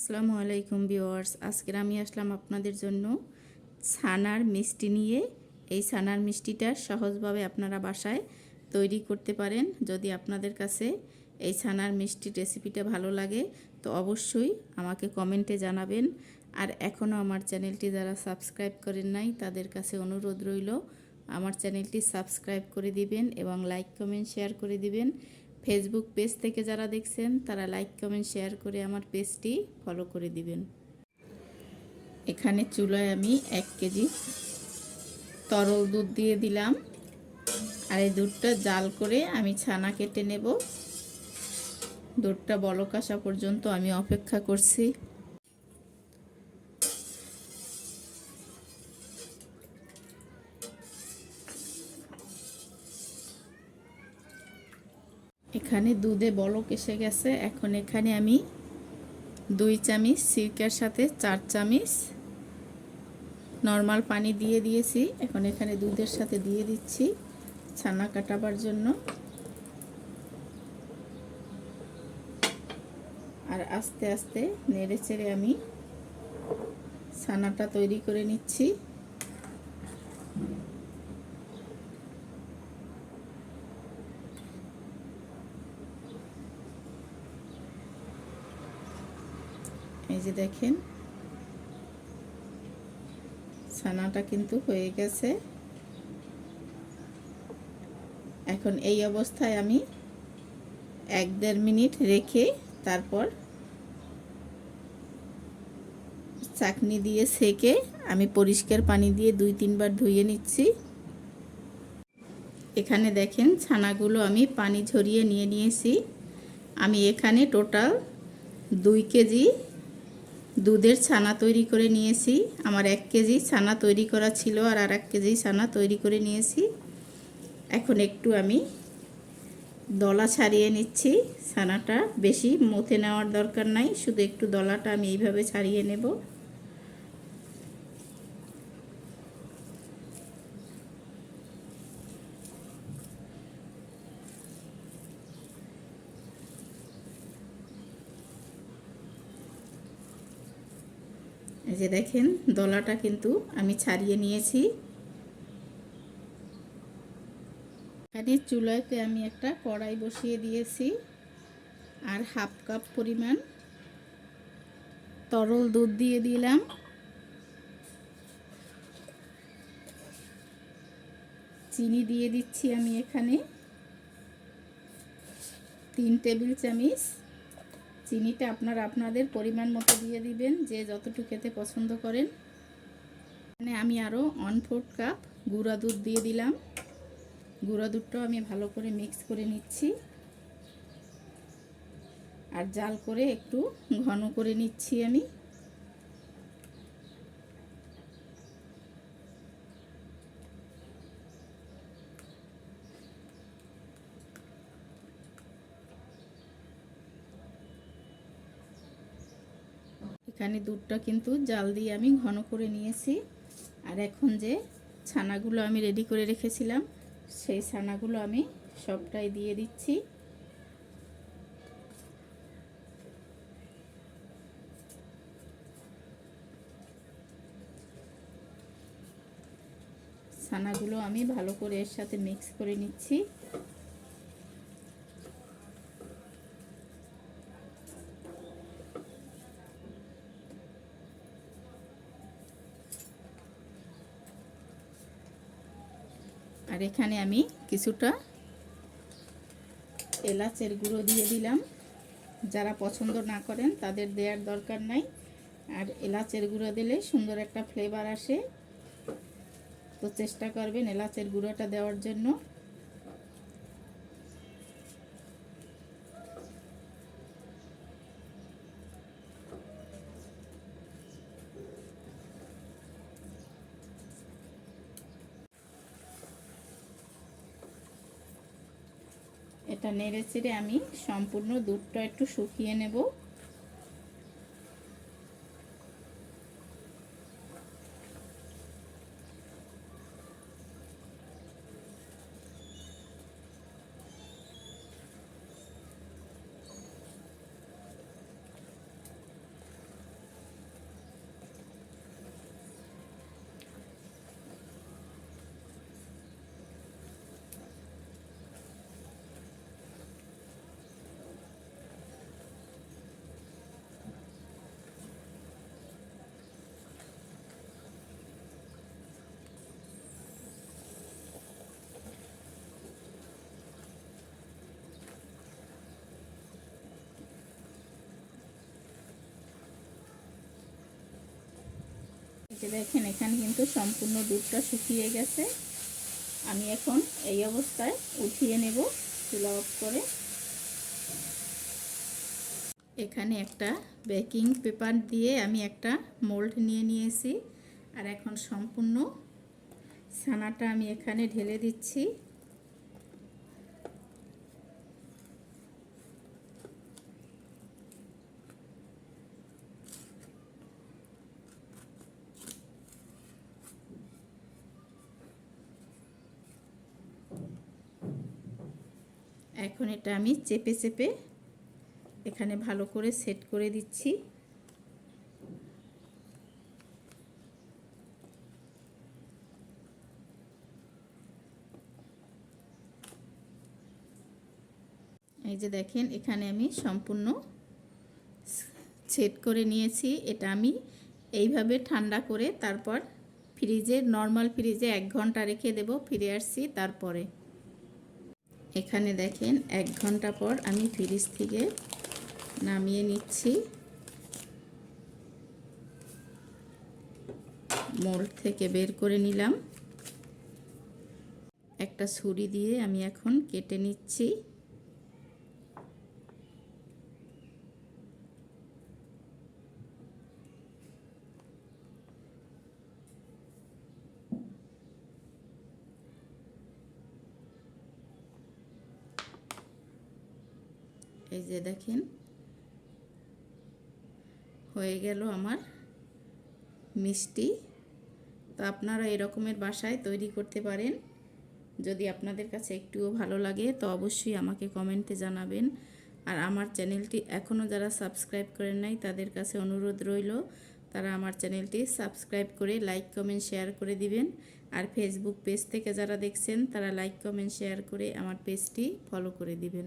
আসসালামু আলাইকুম ভিওয়ার্স আজকের আমি আসলাম আপনাদের জন্য ছানার মিষ্টি নিয়ে। এই ছানার মিষ্টিটা সহজভাবে আপনারা বাসায় তৈরি করতে পারেন। যদি আপনাদের কাছে এই ছানার মিষ্টির রেসিপিটা ভালো লাগে, তো অবশ্যই আমাকে কমেন্টে জানাবেন। আর এখনও আমার চ্যানেলটি যারা সাবস্ক্রাইব করেন নাই, তাদের কাছে অনুরোধ রইল, আমার চ্যানেলটি সাবস্ক্রাইব করে দিবেন এবং লাইক, কমেন্ট, শেয়ার করে দিবেন। ফেসবুক পেজ থেকে যারা দেখছেন, তারা লাইক কমেন্ট শেয়ার করে আমার পেজটি ফলো করে দিবেন। এখানে চুলায় আমি এক কেজি তরল দুধ দিয়ে দিলাম। আর এই দুধটা জাল করে আমি ছানা কেটে নেব। দুধটা বলক পর্যন্ত আমি অপেক্ষা করছি। এখানে দুধে বলক এসে গেছে। এখন এখানে আমি দুই চামিচ সিরকার সাথে চার চামিচ নর্মাল পানি দিয়ে দিয়েছি। এখন এখানে দুধের সাথে দিয়ে দিচ্ছি ছানা কাটাবার জন্য। আর আস্তে আস্তে নেড়ে চেড়ে আমি ছানাটা তৈরি করে নিচ্ছি। এই যে দেখেন, ছানাটা কিন্তু হয়ে গেছে। এখন এই অবস্থায় আমি এক দেড় মিনিট রেখে তারপর চাকনি দিয়ে সেকে আমি পরিষ্কার পানি দিয়ে দুই তিনবার ধুয়ে নিচ্ছি। এখানে দেখেন ছানাগুলো আমি পানি ঝরিয়ে নিয়ে নিয়েছি। আমি এখানে টোটাল দুই কেজি দুধের ছানা তৈরি করে নিয়েছি। আমার এক কেজি ছানা তৈরি করা ছিল আর আর এক কেজি ছানা তৈরি করে নিয়েছি। এখন একটু আমি দলা ছাড়িয়ে নিচ্ছি। ছানাটা বেশি মথে নেওয়ার দরকার নাই, শুধু একটু দলাটা আমি এইভাবে ছাড়িয়ে নেব। যে দেখেন, দলাটা কিন্তু আমি ছাড়িয়ে নিয়েছি। এখানে চুলাতে আমি একটা কড়াই বসিয়ে দিয়েছি আর হাফ কাপ পরিমাণ তরল দুধ দিয়ে দিলাম। চিনি দিয়ে দিচ্ছি আমি এখানে। তিন টেবিল চামিচ চিনিটা আপনারা আপনাদের পরিমাণ মতো দিয়ে দিবেন, যে যতটুকু খেতে পছন্দ করেন। এখানে আমি আরও ওয়ান ফোর্থ কাপ গুঁড়া দুধ দিয়ে দিলাম। গুঁড়া দুধটাও আমি ভালো করে মিক্স করে নিচ্ছি। আর জাল করে একটু ঘন করে নিচ্ছি আমি। এখানে দুধটা কিন্তু জাল দিয়ে আমি ঘন করে নিয়েছি। আর এখন যে ছানাগুলো আমি রেডি করে রেখেছিলাম, সেই ছানাগুলো আমি সবটাই দিয়ে দিচ্ছি। ছানাগুলো আমি ভালো করে এর সাথে মিক্স করে নিচ্ছি। আর এখানে আমি কিছুটা এলাচের গুঁড়ো দিয়ে দিলাম। যারা পছন্দ না করেন তাদের দেওয়ার দরকার নাই। আর এলাচের গুঁড়ো দিলে সুন্দর একটা ফ্লেভার আসে। তো চেষ্টা করবেন এলাচের গুঁড়োটা দেওয়ার জন্য। এটা নেড়ে চেড়ে আমি সম্পূর্ণ দুধটা একটু শুকিয়ে নেব। যে দেখেন, এখানে কিন্তু সম্পূর্ণ দুধটা শুকিয়ে গেছে। আমি এখন এই অবস্থায় উঠিয়ে নেব চুলা অফ করে। এখানে একটা বেকিং পেপার দিয়ে আমি একটা মোল্ড নিয়ে নিয়েছি। আর এখন সম্পূর্ণ ছানাটা আমি এখানে ঢেলে দিচ্ছি। এখন এটা আমি চেপে চেপে এখানে ভালো করে সেট করে দিচ্ছি। এই যে দেখেন, এখানে আমি সম্পূর্ণ সেট করে নিয়েছি। এটা আমি এইভাবে ঠান্ডা করে তারপর ফ্রিজে, নর্মাল ফ্রিজে এক ঘণ্টা রেখে দেব, ফিরে আসছি তারপরে। এখানে দেখেন, এক ঘণ্টা পর আমি ফ্রিজ থেকে নামিয়ে নিচ্ছি। মোল্ড থেকে বের করে নিলাম। একটা ছুরি দিয়ে আমি এখন কেটে নিচ্ছি। এই যে দেখেন, হয়ে গেল আমার মিষ্টি। তো আপনারা এরকমের বাসায় তৈরি করতে পারেন। যদি আপনাদের কাছে একটুও ভালো লাগে, তো অবশ্যই আমাকে কমেন্টে জানাবেন। আর আমার চ্যানেলটি এখনও যারা সাবস্ক্রাইব করেন নাই, তাদের কাছে অনুরোধ রইল, তারা আমার চ্যানেলটি সাবস্ক্রাইব করে লাইক, কমেন্ট, শেয়ার করে দিবেন। আর ফেসবুক পেজ থেকে যারা দেখছেন, তারা লাইক, কমেন্ট, শেয়ার করে আমার পেজটি ফলো করে দিবেন।